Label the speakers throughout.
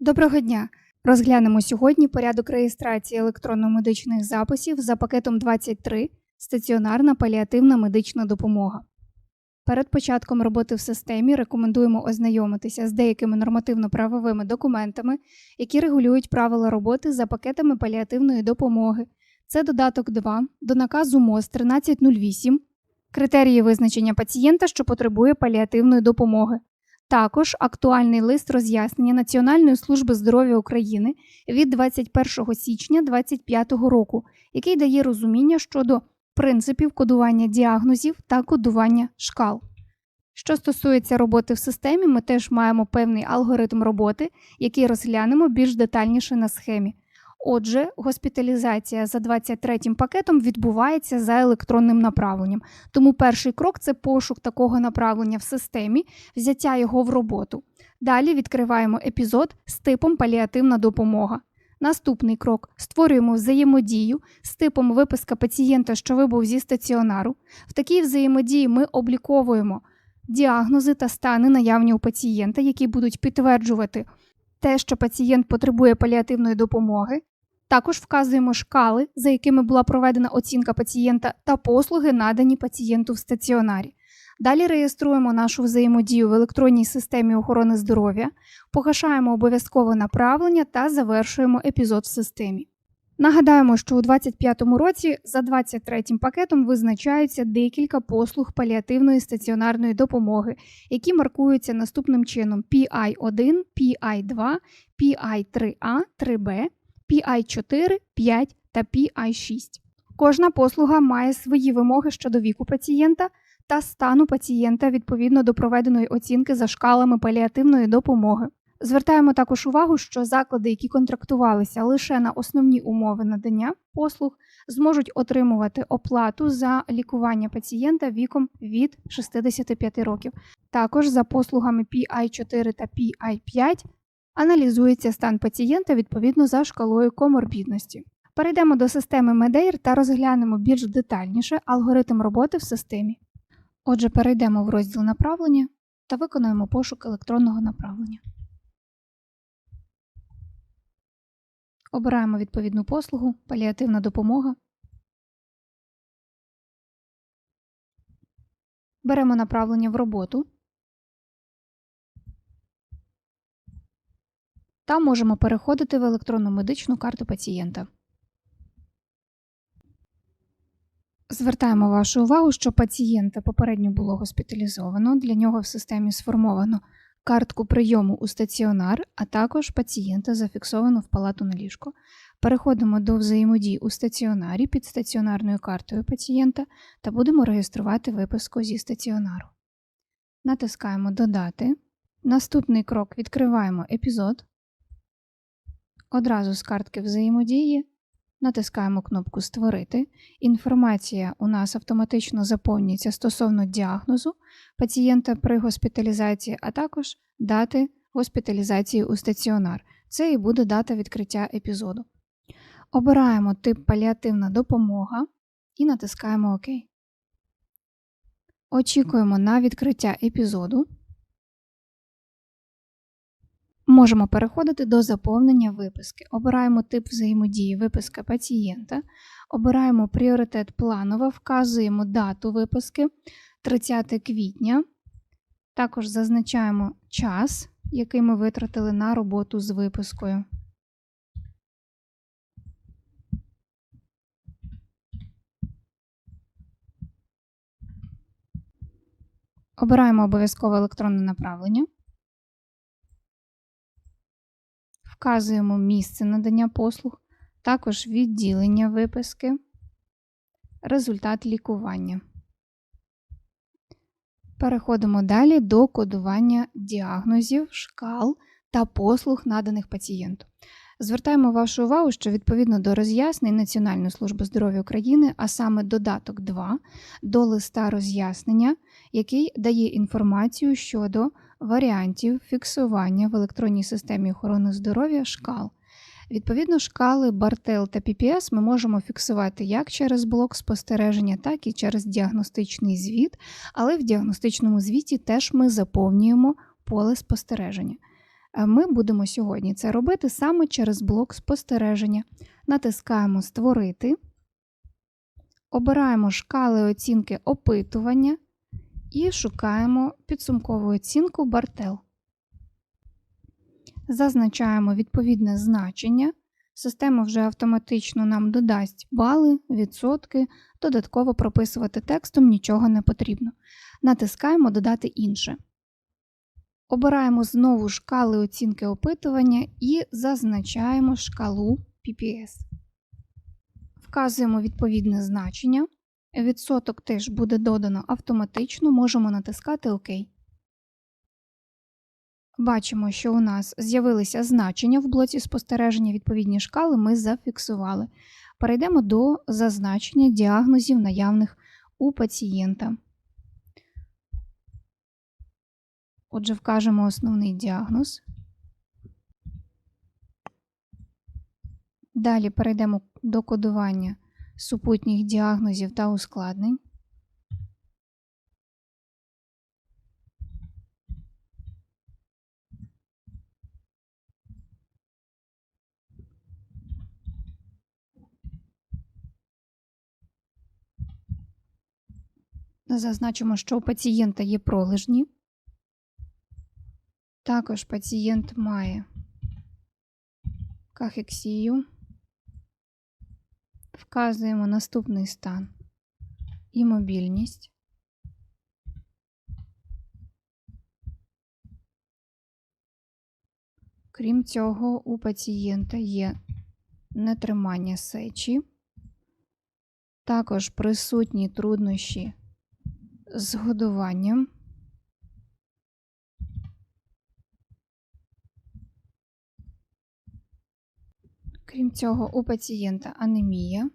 Speaker 1: Доброго дня! Розглянемо сьогодні порядок реєстрації електронно-медичних записів за пакетом 23 стаціонарна паліативна медична допомога. Перед початком роботи в системі рекомендуємо ознайомитися з деякими нормативно-правовими документами, які регулюють правила роботи за пакетами паліативної допомоги. Це додаток 2 до наказу МОЗ 1308, критерії визначення пацієнта, що потребує паліативної допомоги. Також актуальний лист роз'яснення Національної служби здоров'я України від 21 січня 2025 року, який дає розуміння щодо принципів кодування діагнозів та кодування шкал. Що стосується роботи в системі, ми теж маємо певний алгоритм роботи, який розглянемо більш детальніше на схемі. Отже, госпіталізація за 23 пакетом відбувається за електронним направленням. Тому перший крок це пошук такого направлення в системі, взяття його в роботу. Далі відкриваємо епізод з типом паліативна допомога. Наступний крок створюємо взаємодію з типом виписка пацієнта, що вибув зі стаціонару. В такій взаємодії ми обліковуємо діагнози та стани наявні у пацієнта, які будуть підтверджувати те, що пацієнт потребує паліативної допомоги. Також вказуємо шкали, за якими була проведена оцінка пацієнта, та послуги, надані пацієнту в стаціонарі. Далі реєструємо нашу взаємодію в електронній системі охорони здоров'я, погашаємо обов'язкове направлення та завершуємо епізод в системі. Нагадаємо, що у 2025 році за 23 пакетом визначаються декілька послуг паліативної стаціонарної допомоги, які маркуються наступним чином: PI1, PI2, PI3A, 3B, PI4, 5 та PI6. Кожна послуга має свої вимоги щодо віку пацієнта та стану пацієнта відповідно до проведеної оцінки за шкалами паліативної допомоги. Звертаємо також увагу, що заклади, які контрактувалися лише на основні умови надання послуг, зможуть отримувати оплату за лікування пацієнта віком від 65 років. Також за послугами PI4 та PI5 аналізується стан пацієнта відповідно за шкалою коморбідності. Перейдемо до системи Medair та розглянемо більш детальніше алгоритм роботи в системі. Отже, перейдемо в розділ направлення та виконуємо пошук електронного направлення. Обираємо відповідну послугу, паліативна допомога. Беремо направлення в роботу та можемо переходити в електронну медичну карту пацієнта. Звертаємо вашу увагу, що пацієнта попередньо було госпіталізовано, для нього в системі сформовано картку прийому у стаціонар, а також пацієнта зафіксовано в палату на ліжко. Переходимо до взаємодії у стаціонарі під стаціонарною картою пацієнта та будемо реєструвати виписку зі стаціонару. Натискаємо Додати. Наступний крок відкриваємо епізод. Одразу з картки взаємодії натискаємо кнопку Створити. Інформація у нас автоматично заповнюється стосовно діагнозу пацієнта при госпіталізації, а також дати госпіталізації у стаціонар. Це і буде дата відкриття епізоду. Обираємо тип паліативна допомога і натискаємо ОК. Очікуємо на відкриття епізоду. Можемо переходити до заповнення виписки. Обираємо тип взаємодії виписка пацієнта, обираємо пріоритет планова, вказуємо дату виписки 30 квітня. Також зазначаємо час, який ми витратили на роботу з випискою. Обираємо обов'язкове електронне направлення. Вказуємо місце надання послуг, також відділення виписки, результат лікування. Переходимо далі до кодування діагнозів, шкал та послуг, наданих пацієнту. Звертаємо вашу увагу, що відповідно до роз'яснень Національної служби здоров'я України, а саме додаток 2 до листа роз'яснення, який дає інформацію щодо варіантів фіксування в електронній системі охорони здоров'я шкал. Відповідно, шкали Бартел та PPS ми можемо фіксувати як через блок спостереження, так і через діагностичний звіт, але в діагностичному звіті теж ми заповнюємо поле спостереження. Ми будемо сьогодні це робити саме через блок спостереження. Натискаємо Створити, обираємо шкали оцінки опитування і шукаємо підсумкову оцінку Бартел. Зазначаємо відповідне значення. Система вже автоматично нам додасть бали, відсотки, додатково прописувати текстом нічого не потрібно. Натискаємо Додати інше. Обираємо знову шкали оцінки опитування і зазначаємо шкалу PPS. Вказуємо відповідне значення. Відсоток теж буде додано автоматично, можемо натискати ОК. Бачимо, що у нас з'явилися значення в блоці спостереження, відповідні шкали ми зафіксували. Перейдемо до зазначення діагнозів наявних у пацієнта. Отже, вкажемо основний діагноз. Далі перейдемо до кодування супутніх діагнозів та ускладнень. Зазначимо, що у пацієнта є пролежні. Також пацієнт має кахексію. Вказуємо наступний стан і мобільність. Крім цього, у пацієнта є нетримання сечі, також присутні труднощі з годуванням. Крім цього, у пацієнта анемія.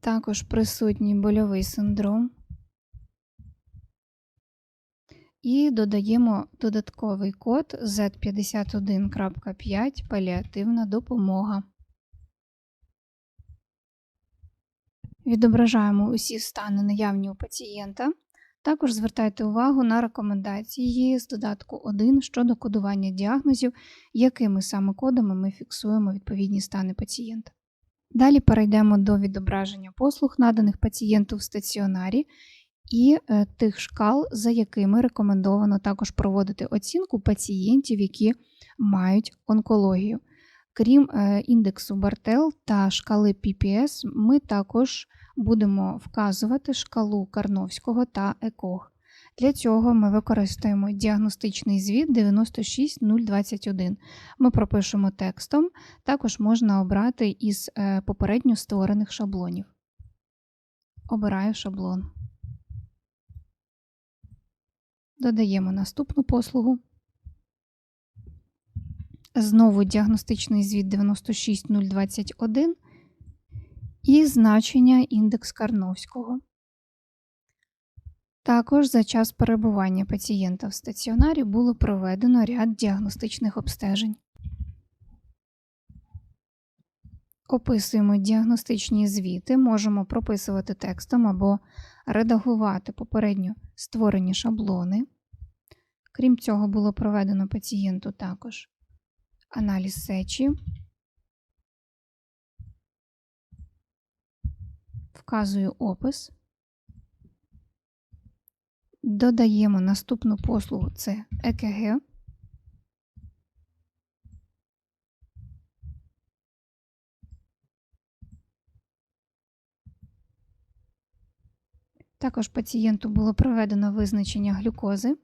Speaker 1: Також присутній больовий синдром. І додаємо додатковий код Z51.5 паліативна допомога. Відображаємо усі стани наявні у пацієнта. Також звертайте увагу на рекомендації з додатку 1 щодо кодування діагнозів, якими саме кодами ми фіксуємо відповідні стани пацієнта. Далі перейдемо до відображення послуг, наданих пацієнту в стаціонарі, і е, тих шкал, за якими рекомендовано також проводити оцінку пацієнтів, які мають онкологію. Крім е, індексу Бартел та шкали PPS, ми також будемо вказувати шкалу Карновського та ЕКОГ. Для цього ми використаємо діагностичний звіт 96021. Ми пропишемо текстом, також можна обрати із е, попередньо створених шаблонів. Обираю шаблон. Додаємо наступну послугу. Знову діагностичний звіт 96021 і значення індекс Карновського. Також за час перебування пацієнта в стаціонарі було проведено ряд діагностичних обстежень. Описуємо діагностичні звіти, можемо прописувати текстом або редагувати попередньо створені шаблони. Крім цього, було проведено пацієнту також аналіз сечі, вказую опис, додаємо наступну послугу це ЕКГ. Також пацієнту було проведено визначення глюкози.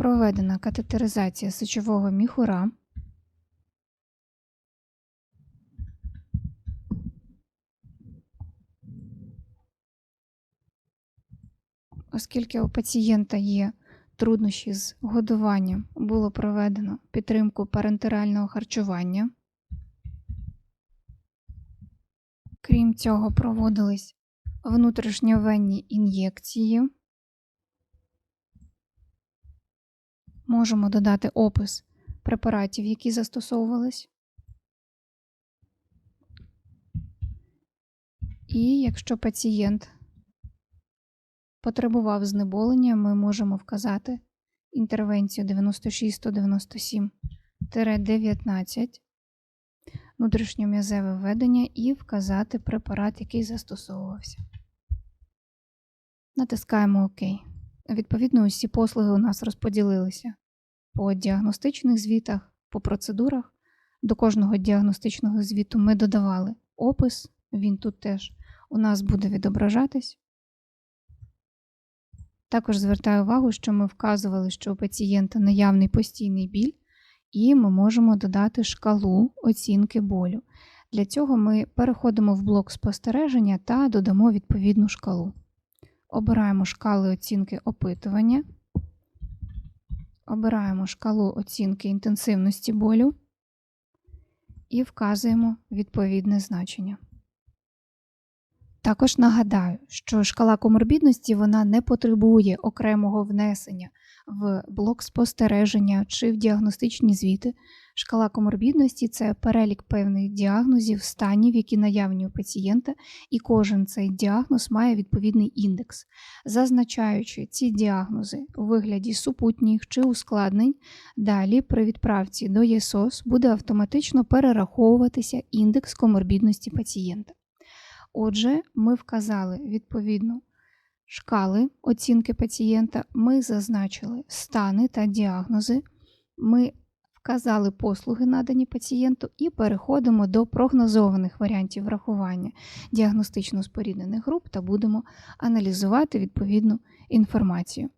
Speaker 1: Проведена катетеризація сечового міхура. Оскільки у пацієнта є труднощі з годуванням, було проведено підтримку парентерального харчування. Крім цього, проводились внутрішньовенні ін'єкції. Можемо додати опис препаратів, які застосовувались. І якщо пацієнт потребував знеболення, ми можемо вказати інтервенцію 96-197-19, внутрішньом'язеве введення і вказати препарат, який застосовувався. Натискаємо ОК. Відповідно, усі послуги у нас розподілилися по діагностичних звітах, по процедурах. До кожного діагностичного звіту ми додавали опис, він тут теж у нас буде відображатись. Також звертаю увагу, що ми вказували, що у пацієнта наявний постійний біль, і ми можемо додати шкалу оцінки болю. Для цього ми переходимо в блок спостереження та додамо відповідну шкалу. Обираємо шкали оцінки опитування, обираємо шкалу оцінки інтенсивності болю і вказуємо відповідне значення. Також нагадаю, що шкала коморбідності вона не потребує окремого внесення в блок спостереження чи в діагностичні звіти. Шкала коморбідності це перелік певних діагнозів, станів, які наявні у пацієнта, і кожен цей діагноз має відповідний індекс. Зазначаючи ці діагнози у вигляді супутніх чи ускладнень, далі при відправці до ЄСОС буде автоматично перераховуватися індекс коморбідності пацієнта. Отже, ми вказали відповідно шкали оцінки пацієнта, ми зазначили стани та діагнози, ми вказали послуги, надані пацієнту, і переходимо до прогнозованих варіантів врахування діагностично споріднених груп та будемо аналізувати відповідну інформацію.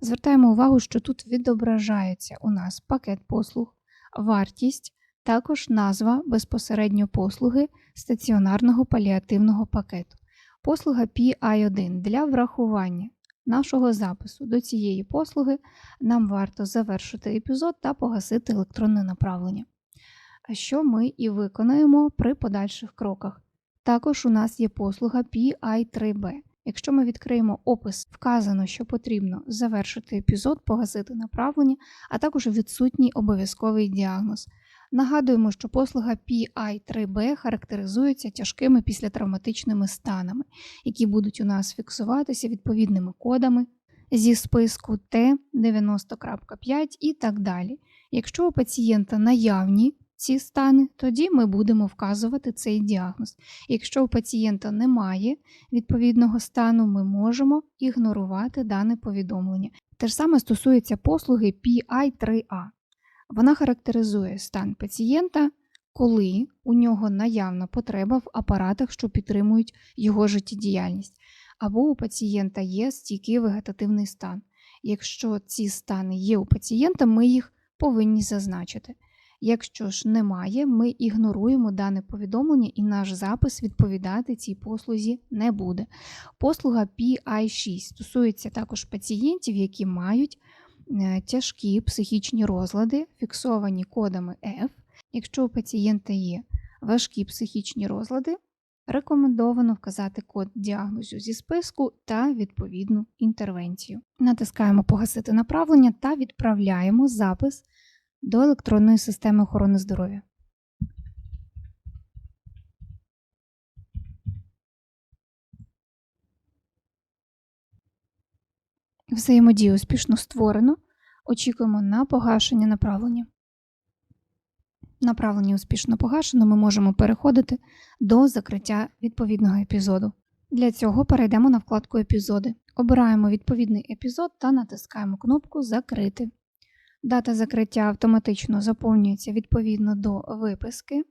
Speaker 1: Звертаємо увагу, що тут відображається у нас пакет послуг, вартість також назва безпосередньо послуги стаціонарного паліативного пакету. Послуга PI1 для врахування нашого запису до цієї послуги нам варто завершити епізод та погасити електронне направлення. Що ми і виконаємо при подальших кроках. Також у нас є послуга PI3B. Якщо ми відкриємо опис, вказано, що потрібно завершити епізод, погасити направлення, а також відсутній обов'язковий діагноз. Нагадуємо, що послуга PI3B характеризується тяжкими післятравматичними станами, які будуть у нас фіксуватися відповідними кодами зі списку Т90.5 і так далі. Якщо у пацієнта наявні ці стани, тоді ми будемо вказувати цей діагноз. Якщо у пацієнта немає відповідного стану, ми можемо ігнорувати дане повідомлення. Те ж саме стосується послуги PI3A. Вона характеризує стан пацієнта, коли у нього наявна потреба в апаратах, що підтримують його життєдіяльність, або у пацієнта є стійкий вегетативний стан. Якщо ці стани є у пацієнта, ми їх повинні зазначити. Якщо ж немає, ми ігноруємо дане повідомлення і наш запис відповідати цій послузі не буде. Послуга PI6 стосується також пацієнтів, які мають тяжкі психічні розлади, фіксовані кодами F. Якщо у пацієнта є важкі психічні розлади, рекомендовано вказати код діагнозу зі списку та відповідну інтервенцію. Натискаємо Погасити направлення та відправляємо запис до електронної системи охорони здоров'я. Взаємодію успішно створено. Очікуємо на погашення направлення. Направлення успішно погашено, ми можемо переходити до закриття відповідного епізоду. Для цього перейдемо на вкладку Епізоди. Обираємо відповідний епізод та натискаємо кнопку Закрити. Дата закриття автоматично заповнюється відповідно до виписки.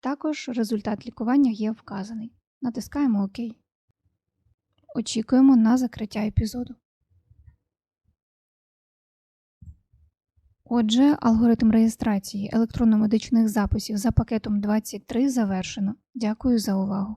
Speaker 1: Також результат лікування є вказаний. Натискаємо ОК. Очікуємо на закриття епізоду. Отже, алгоритм реєстрації електронно-медичних записів за пакетом 23 завершено. Дякую за увагу.